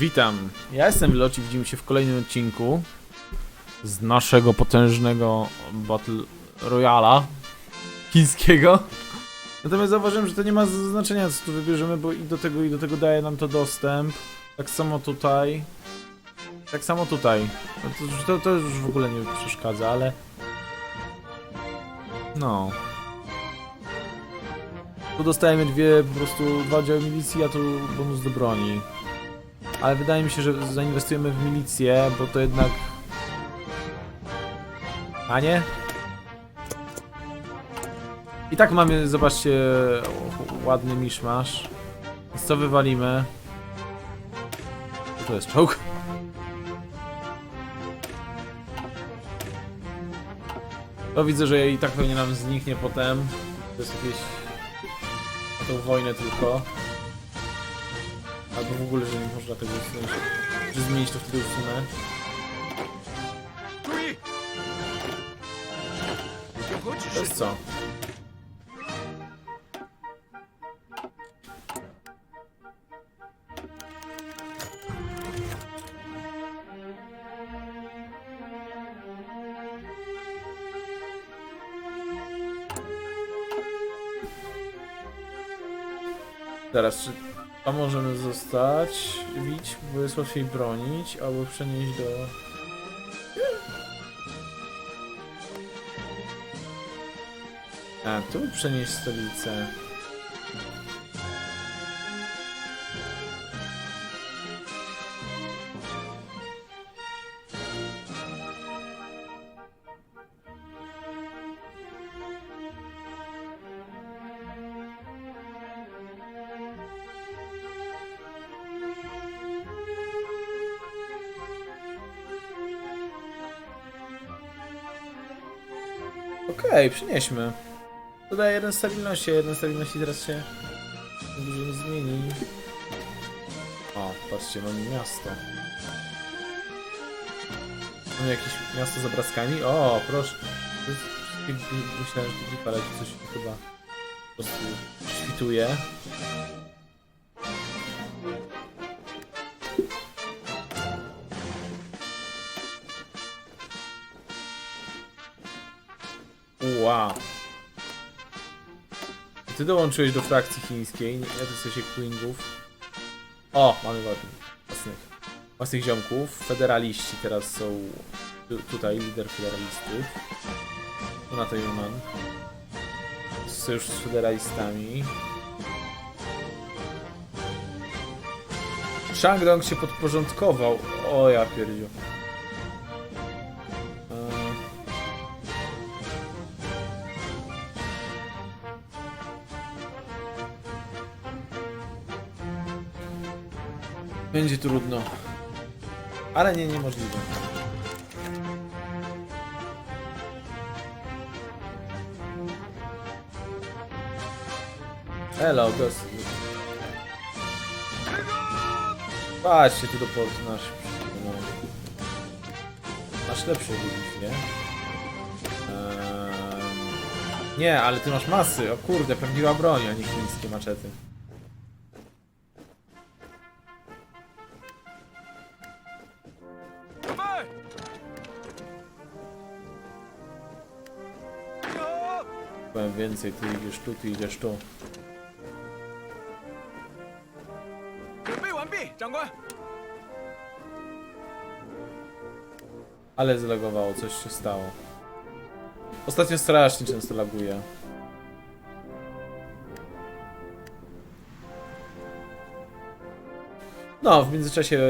Witam. Ja jestem Loci, widzimy się w kolejnym odcinku z naszego potężnego Battle Royala chińskiego. Natomiast zauważyłem, że to nie ma znaczenia co tu wybierzemy, bo i do tego i do tego daje nam to dostęp. Tak samo tutaj. Tak samo tutaj. No To, to, to już w ogóle nie przeszkadza, ale... No. Tu dostajemy dwie, po prostu dwa oddziały milicji, a tu bonus do broni. Ale wydaje mi się, że zainwestujemy w milicję, bo to jednak... A nie? I tak mamy, zobaczcie, ładny miszmasz. Więc co wywalimy? Co to jest czołg? To widzę, że i tak pewnie nam zniknie potem. To jest jakieś... Na tą wojnę tylko. Albo w ogóle, że nie można tego usunąć. Że zmienić to wtedy usunę. To jest co? Zaraz, czy to możemy zostać, bić, bo jest łatwiej bronić, albo przenieść do... A, tu przenieść stolicę. Okej, przynieśmy. Dodaję jeden stabilności, a jeden stabilności teraz się dużo nie zmieni. O, patrzcie, mamy miasto. Mamy jakieś miasto z obrazkami? O, proszę. To Myślałem, że parę coś chyba po prostu śwituje. Ty dołączyłeś do frakcji chińskiej, nie ja to się Quingów. O, mamy ładnych, własnych, własnych ziomków. Federaliści teraz są tu, tutaj, lider na to Yuman. Sojusz z federalistami. Shangdong się podporządkował. O ja pierdziu. Będzie trudno. Ale nie niemożliwe. Hello, ghost. Patrzcie tu do portu nasz. No. Masz lepszą nie? Ehm... Nie, ale ty masz masy. O kurde, prawdziwa broń, a nie chińskie maczety. Powiem więcej, ty idziesz tu, ty idziesz tu. Ale zlagowało, coś się stało. Ostatnio strasznie często laguje. No, w międzyczasie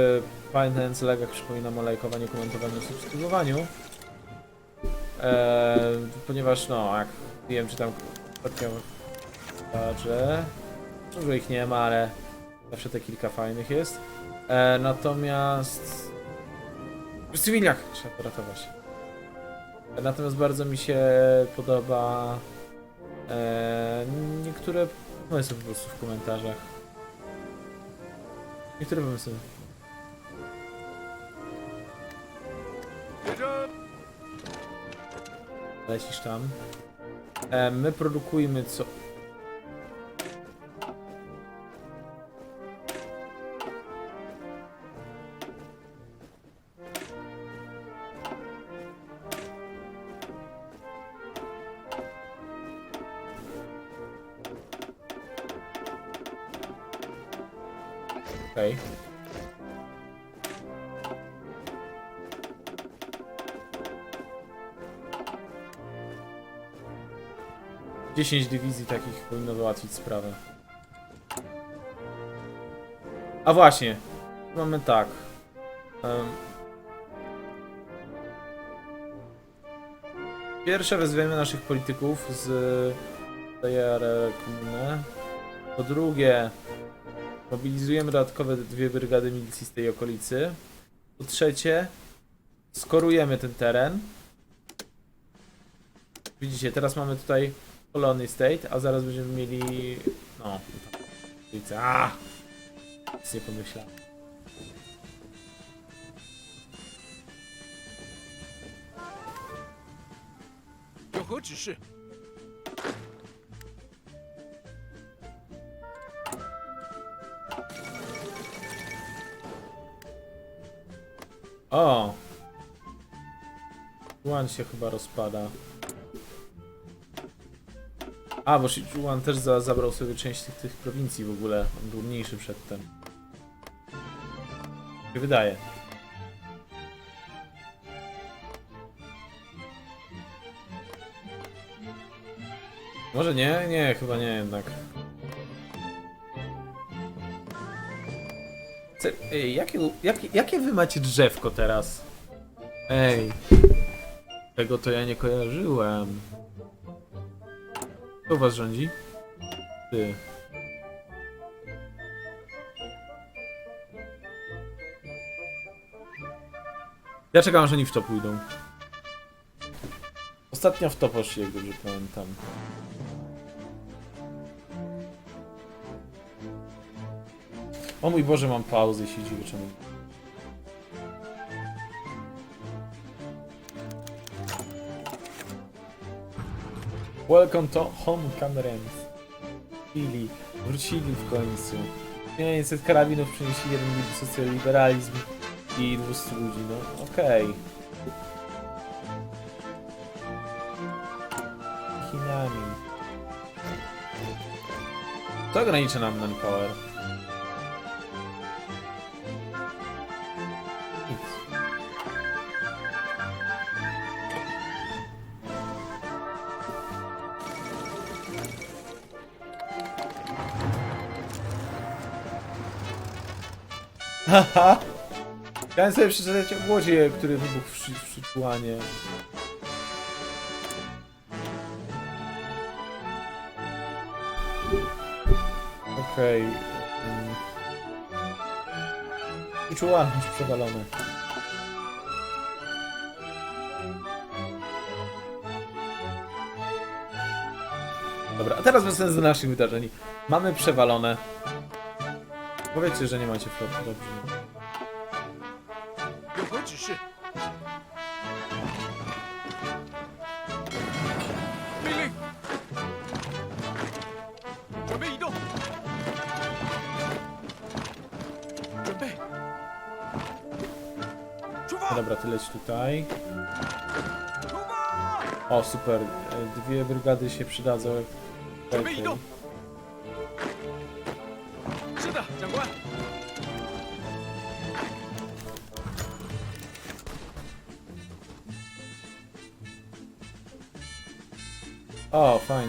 pamiętając legach przypominam o lajkowaniu, komentowaniu, subskrybowaniu. Eee, ponieważ no, jak wiem, czy tam ostatnio że Dużo ich nie ma, ale zawsze te kilka fajnych jest. Eee, natomiast w cywilniach trzeba poratować. Natomiast bardzo mi się podoba e, niektóre pomysły po prostu w komentarzach. Niektóre pomysły. Lecisz tam. E, my produkujmy co... 10 dywizji takich powinno wyłatwić sprawę. A właśnie. Mamy tak. Um. Pierwsze wezwiemy naszych polityków z TR Komunę. Po drugie, mobilizujemy dodatkowe dwie brygady milicji z tej okolicy. Po trzecie, skorujemy ten teren. Widzicie, teraz mamy tutaj Colony State, a zaraz będziemy mieli... No, ulica. Ah! Nic nie pomyślałem. O! Łan się chyba rozpada. A, bo Juan też za, zabrał sobie część tych, tych prowincji w ogóle. On był mniejszy przedtem. Się wydaje. Może nie? Nie, chyba nie jednak. Ce- Ej, jakie, jakie, jakie wy macie drzewko teraz? Ej. Tego to ja nie kojarzyłem. Kto was rządzi? Ty. Ja czekam, aż oni w to pójdą. Ostatnio w to poszli, jak dobrze pamiętam. O mój Boże, mam pauzę, się dziwię. Welcome to home, Camerons. Wrócili, wrócili w końcu. 500 karabinów przynieśli jeden lib- socjaliberalizm i 200 ludzi, no okej. Chinami. To ogranicza nam manpower. Nic. Haha! Chciałem sobie przeczytać o głodzie, który wybuchł w, Szyczuanie. Okej. Okay. Już przewalony. Dobra, a teraz wracając do naszych wydarzeń. Mamy przewalone. Powiedzcie, że nie macie flotu, dobrze. 有何指示？命令！准备移动！准备！出 No 发！ dobra, ty leć tutaj. 出发！ O, super. E, Dwie brygady się przydadzą. jak- 准备移动！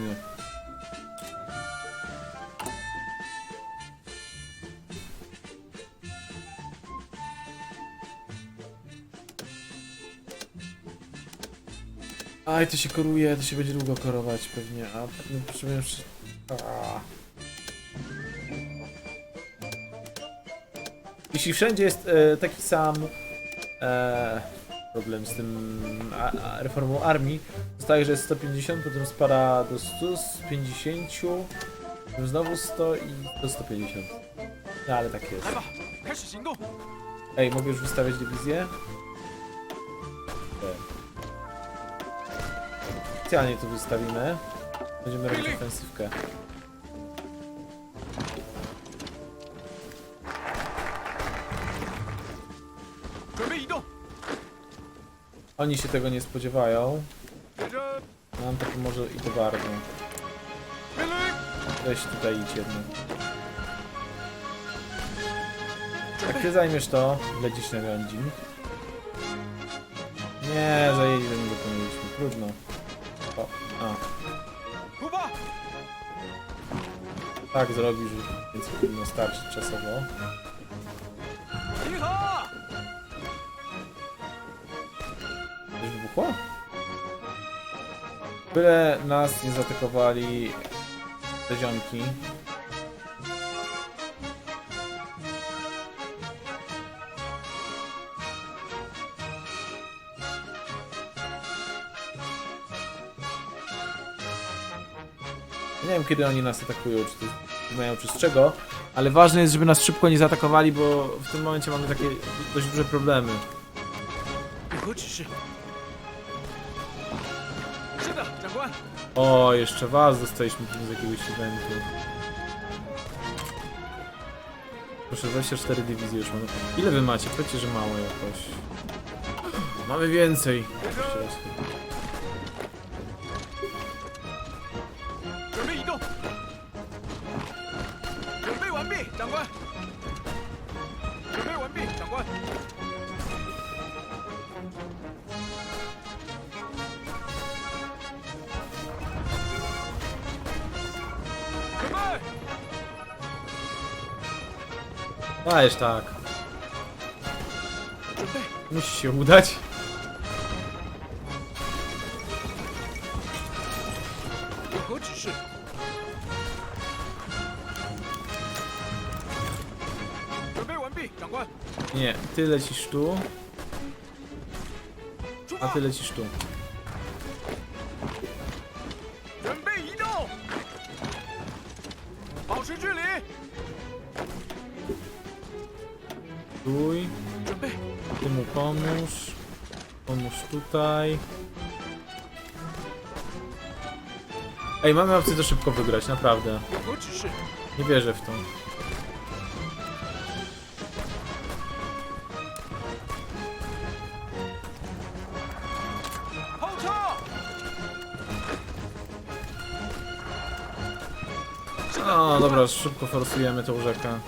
fajnie. Aj, to się koruje, to się będzie długo korować pewnie, a no. A. Jeśli wszędzie jest e, taki sam e, problem z tym reformą armii. Zostaje, tak, że jest 150, potem spara do 100, 150, potem znowu 100 i do 150. No ale tak jest. Ej, mogę już wystawiać dywizję? Specjalnie tu wystawimy. Będziemy robić ofensywkę. Oni się tego nie spodziewają. Mam taki może i to bardzo. Weź tutaj idź jednak. Jak ty zajmiesz to, lecisz na Randzin. Nie, zajęli do niego pomieliśmy. Trudno. O, a. Tak zrobisz, więc powinno starczyć czasowo. 集合！ Coś wybuchło? Byle nas nie zaatakowali te ziomki. Nie wiem kiedy oni nas atakują, czy to mają czy z czego, ale ważne jest, żeby nas szybko nie zaatakowali, bo w tym momencie mamy takie dość duże problemy. 有何指示？是 O, jeszcze was dostaliśmy z jakiegoś eventu. Proszę, 24 dywizje już mamy. Ile wy macie? Powiedzcie, że mało jakoś. Mamy więcej. Jeszcze raz. Dajesz tak. Musi się udać. Nie, ty lecisz tu. A ty lecisz tu. stój. Ty mu pomóż. Pomóż tutaj. Ej, mamy opcję to szybko wygrać, naprawdę. Nie wierzę w to. No, dobra, szybko forsujemy tą rzekę.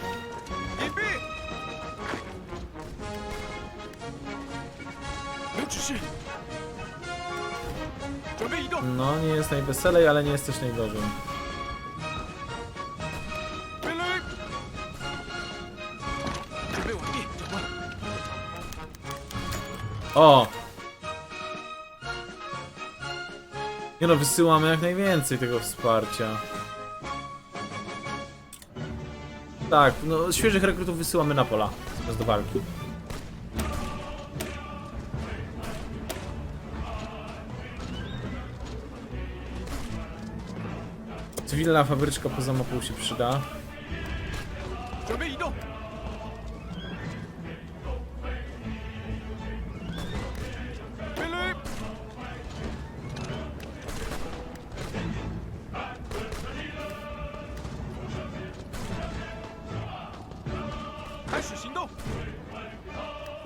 nie jest najweselej, ale nie jest też najgorzej. O! Nie no, wysyłamy jak najwięcej tego wsparcia. Tak, no świeżych rekrutów wysyłamy na pola, do walki. Cywilna fabryczka poza mapą się przyda.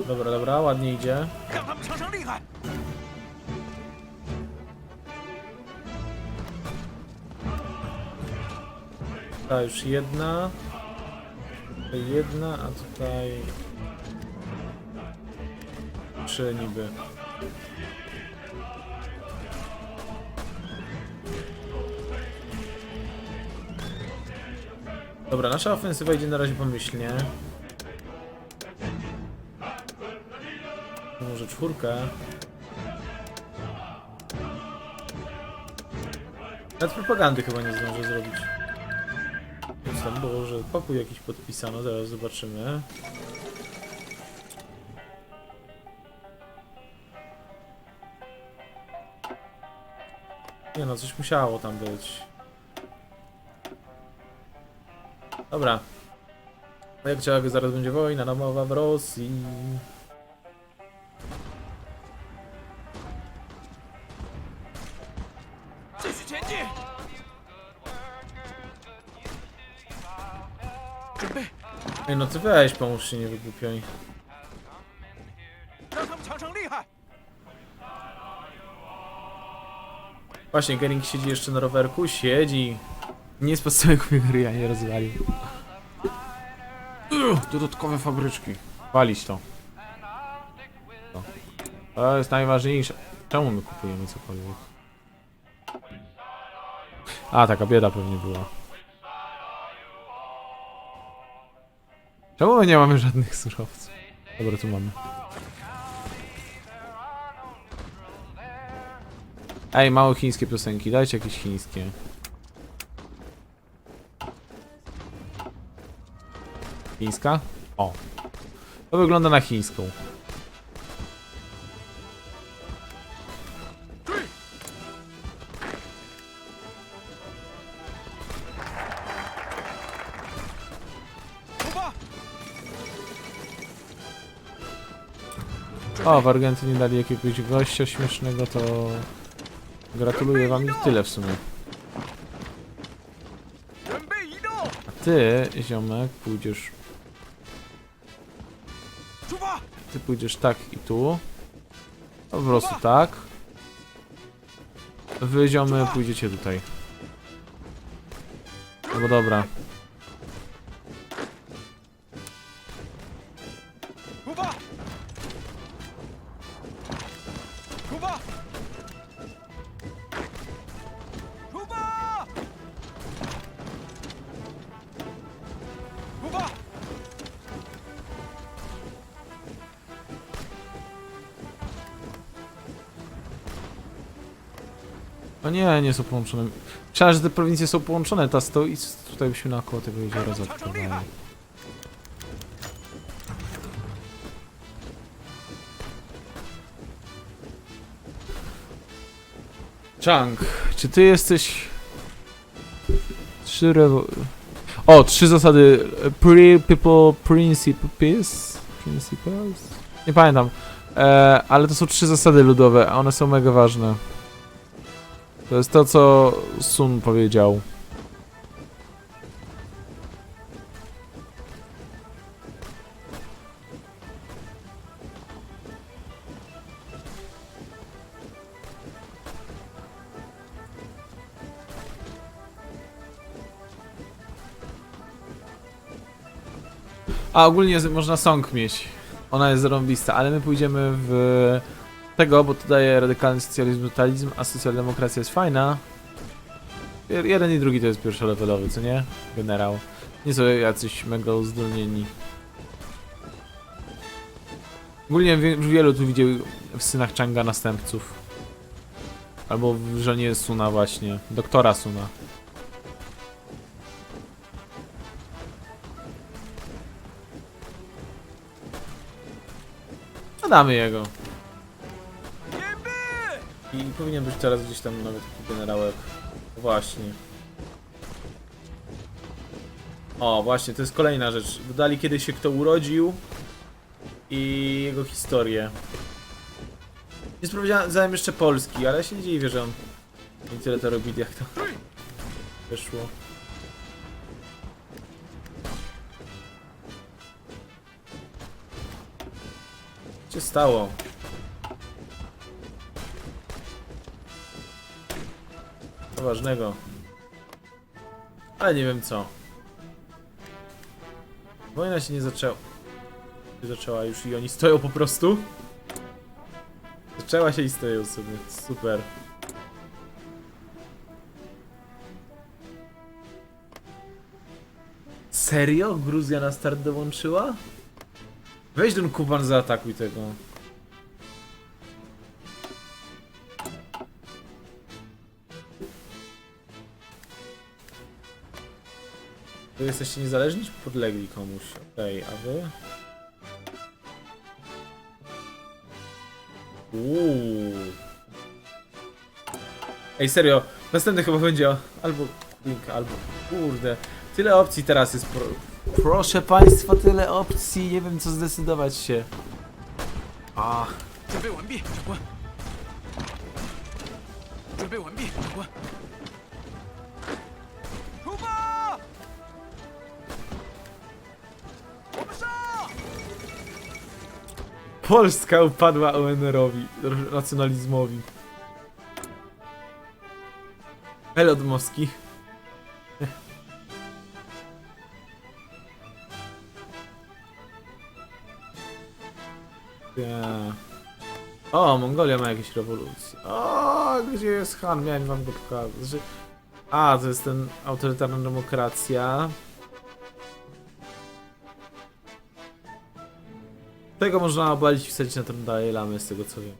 Dobra, dobra, ładnie idzie. Już jedna. Tutaj jedna, a tutaj... Trzy niby. Dobra, nasza ofensywa idzie na razie pomyślnie. Może czwórkę. Nawet propagandy chyba nie zdążę zrobić. Tam było, że pokój jakiś podpisano, zaraz zobaczymy. Nie no, coś musiało tam być. Dobra. Jak działa, zaraz będzie wojna domowa w Rosji. “ Ej, no ty weź, pomóż się, nie wygłupiaj. Właśnie, Gering siedzi jeszcze na rowerku, siedzi. Nie z podstawy gry, ja nie rozwalił. Dodatkowe fabryczki. Walić to. to. To jest najważniejsze. Czemu my kupujemy cokolwiek? A, taka bieda pewnie była. Czemu my nie mamy żadnych surowców? Dobra, tu mamy. Ej, małe chińskie piosenki, dajcie jakieś chińskie. Chińska? O. To wygląda na chińską. O, w Argentynie dali jakiegoś gościa śmiesznego, to... Gratuluję wam i tyle w sumie. A ty, ziomek, pójdziesz... Ty pójdziesz tak i tu. Po prostu tak. Wy, ziomy, pójdziecie tutaj. No bo dobra, O nie, nie są połączone. Myślałem, że te prowincje są połączone, ta stoi i tutaj byśmy naokoło tego jeziora zatkowali. Chang, czy ty jesteś... Trzy rewo... O, trzy zasady. Pre people principles. Principles? Nie pamiętam. E, ale to są trzy zasady ludowe, a one są mega ważne. To jest to, co Sun powiedział. A ogólnie można song mieć. Ona jest zarąbista, ale my pójdziemy w tego, bo to daje radykalny socjalizm, totalizm, a socjaldemokracja jest fajna. Jeden i drugi to jest pierwszolevelowy, co nie? Generał. Nie są jacyś mega uzdolnieni. Ogólnie wie- wielu tu widział w synach Changa następców. Albo w żonie Suna właśnie. Doktora Suna. Dodamy jego. I powinien być teraz gdzieś tam nawet generałek. Właśnie. O, właśnie, to jest kolejna rzecz. Dodali kiedy się kto urodził i jego historię. Nie sprawdzałem jeszcze Polski, ale ja się nie dziwię, że on nie tyle to robi, jak to wyszło. Co się stało? Ważnego. Ale nie wiem co. Wojna się nie zaczęła. Nie zaczęła już i oni stoją po prostu. Zaczęła się i stoją sobie. Super. Serio? Gruzja na start dołączyła? Weź ten Kuban zaatakuj tego. Wy jesteście niezależni czy podlegli komuś? Okej, okay, a wy? Uuu. Ej, serio, następny chyba będzie albo Link, albo... Kurde, tyle opcji teraz jest pro... Proszę państwa, tyle opcji, nie wiem co zdecydować się. A. Zbyłem, Polska upadła ONR-owi, racjonalizmowi. Elod Moski. O, Mongolia ma jakieś rewolucje. O, gdzie jest Han? Miałem wam go pokazać. A, to jest ten autorytarna demokracja. Tego można obalić i wsadzić na tron dalej lamy, z tego co wiem.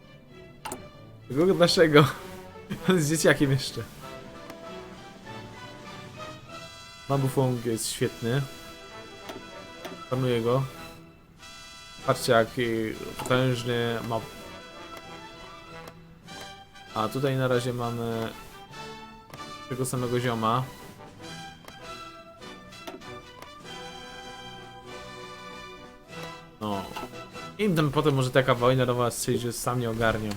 Tego naszego. On jest dzieciakiem jeszcze. Mabu Fong jest świetny. Panuję go. Patrzcie jaki potężny ma... A tutaj na razie mamy tego samego zioma. I tam potem może taka wojna do was przyjść, że sam nie ogarnią.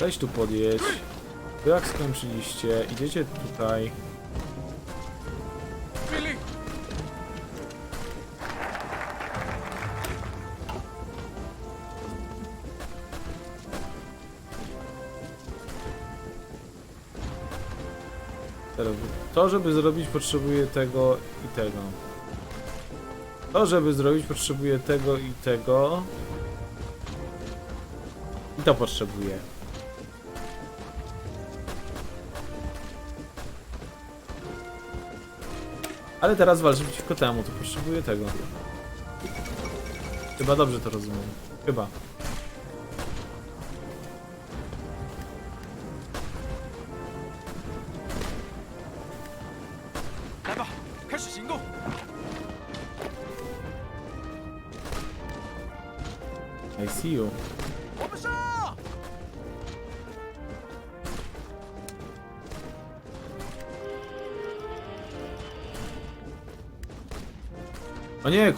Weź tu podjedź. Jak skończyliście? Idziecie tutaj. To, żeby zrobić, potrzebuję tego i tego. To, żeby zrobić, potrzebuję tego i tego. I to potrzebuję. Ale teraz walczę przeciwko temu, to potrzebuję tego. Chyba dobrze to rozumiem. Chyba.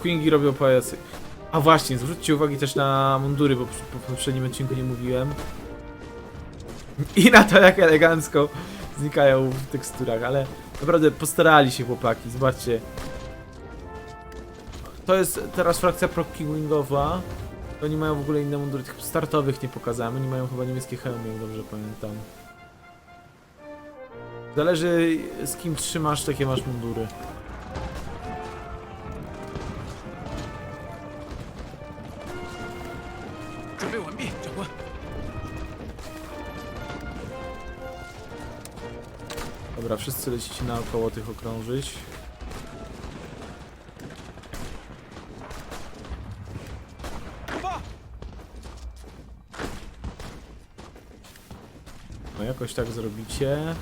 Quingi robią pajacy. A właśnie, zwróćcie uwagi też na mundury, bo po poprzednim odcinku nie mówiłem. I na to, jak elegancko znikają w teksturach, ale naprawdę postarali się chłopaki, zobaczcie. To jest teraz frakcja Pro Wingowa. Oni mają w ogóle inne mundury, tych startowych nie pokazałem, oni mają chyba niemieckie hełmy, jak dobrze pamiętam. Zależy z kim trzymasz, takie masz mundury. Dobra, wszyscy lecicie naokoło tych okrążyć. No jakoś tak zrobicie.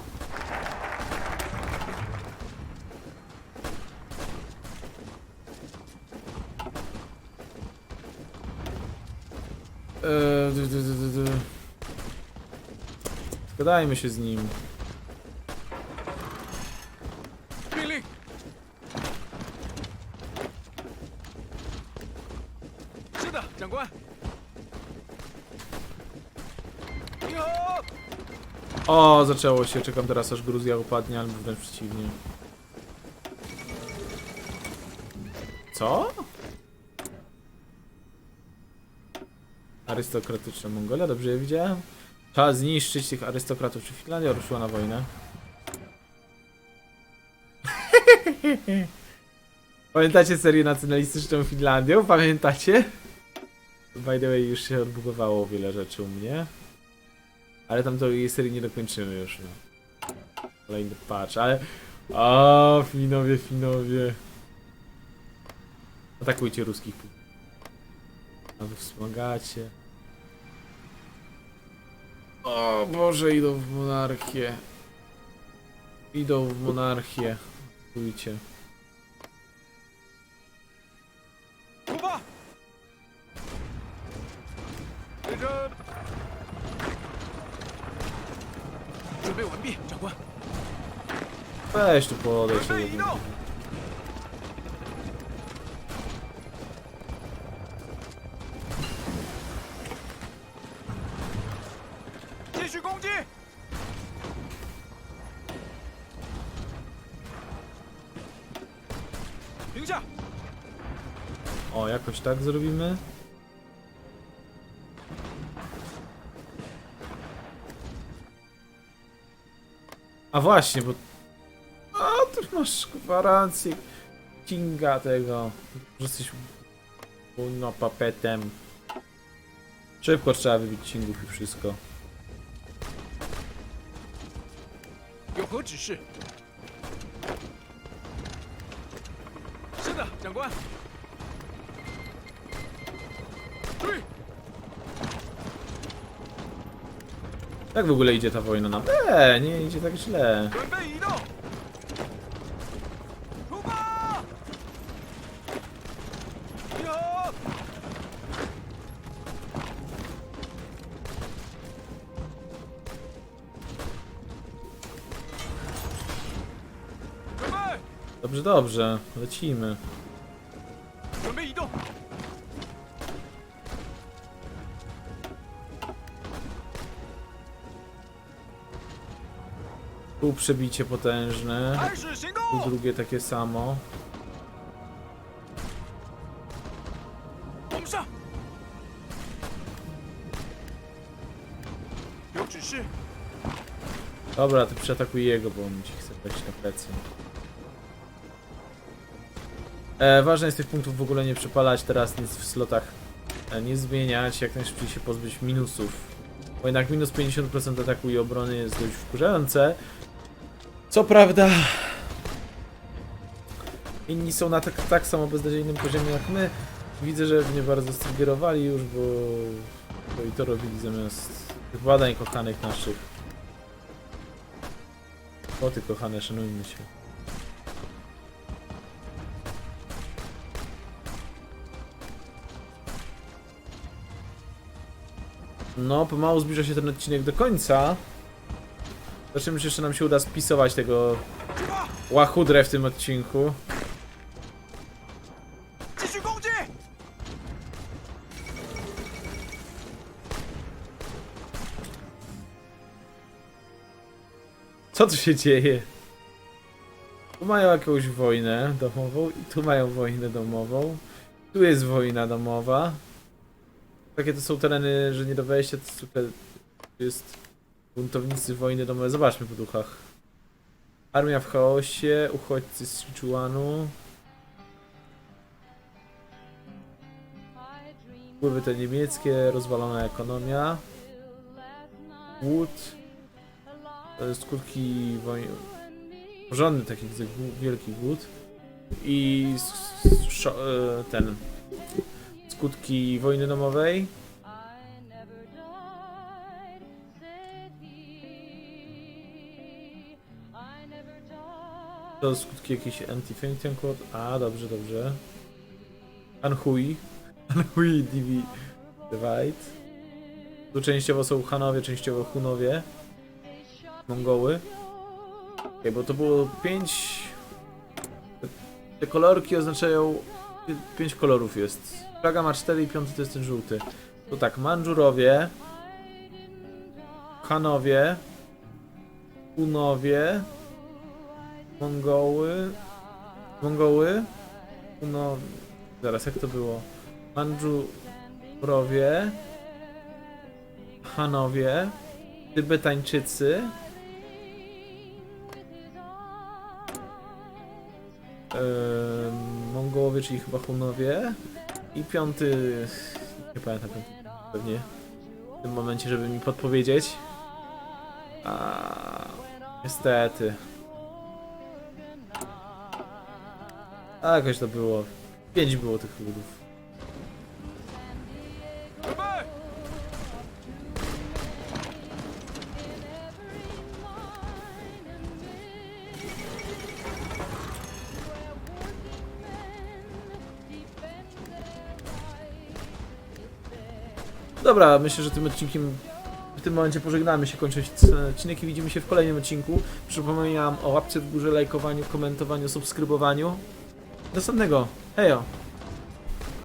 Dy. Zgadajmy się z nim. O, zaczęło się. Czekam teraz aż Gruzja upadnie, albo wręcz przeciwnie. Co? Arystokratyczna Mongolia, dobrze je widziałem? Trzeba zniszczyć tych arystokratów. Czy Finlandia ruszyła na wojnę? Pamiętacie serię nacjonalistyczną Finlandią? Pamiętacie? By the way, już się odbudowało wiele rzeczy u mnie. Ale tam to jej serii nie dokończymy już. No. Kolejny patch, ale... O, Finowie, Finowie. Atakujcie ruskich. A wy wspomagacie. O Boże, idą w monarchię. Idą w monarchię. Atakujcie. Weź tu podejść. O, jakoś tak zrobimy. A właśnie, bo A, tu masz gwarancję Kinga tego, że jesteś no papetem. Szybko trzeba wybić Kingów i wszystko. 有何指示？是的，长官。注意， Jak w ogóle idzie ta wojna nam? Eee, nie idzie tak źle. 准备移动。 dobrze, lecimy. Tu przebicie potężne. Tu drugie takie samo. Dobra, to przeatakuj jego, bo on ci chce wejść na plecy. E, ważne jest tych punktów w ogóle nie przepalać teraz, nic w slotach e, nie zmieniać, jak najszybciej się pozbyć minusów. Bo jednak minus 50% ataku i obrony jest dość wkurzające. Co prawda... Inni są na tak, tak samo beznadziejnym poziomie jak my. Widzę, że mnie bardzo striggerowali już, bo... bo i to robili zamiast tych badań kochanych naszych. O ty kochane, szanujmy się. No, pomału zbliża się ten odcinek do końca. Zobaczymy, czy jeszcze nam się uda spisować tego łachudrę w tym odcinku. Co tu się dzieje? Tu mają jakąś wojnę domową i tu mają wojnę domową. Tu jest wojna domowa. Takie to są tereny, że nie do wejścia, to super jest buntownicy wojny domowe. Zobaczmy po duchach. Armia w chaosie, uchodźcy z Sichuanu. Wpływy te niemieckie, rozwalona ekonomia. Głód. Skutki wojny. Porządny taki wielki głód. I e, ten. Skutki wojny domowej. To skutki jakiejś anti-fainting code. A, dobrze, dobrze. Anhui. Anhui Divi Divide. Tu częściowo są Hanowie, częściowo Hunowie. Mongoły. Okej, bo to było pięć... Te- Te kolorki oznaczają... pi- Pięć kolorów jest. Flaga ma cztery i piąty to jest ten żółty. To tak, Mandżurowie. Hanowie. Hunowie. Mongoły. Mongoły. Huno... Zaraz, jak to było? Mandżurowie. Hanowie. Tybetańczycy. Ehm, Mongołowie, czyli chyba Hunowie. I piąty... Nie pamiętam, pewnie w tym momencie, żeby mi podpowiedzieć. A niestety. A jakoś to było. Pięć było tych ludów. Dobra, myślę, że tym odcinkiem w tym momencie pożegnamy się, kończyć odcinek i widzimy się w kolejnym odcinku. Przypominam o łapce w górze, lajkowaniu, komentowaniu, subskrybowaniu. Do następnego. Hejo!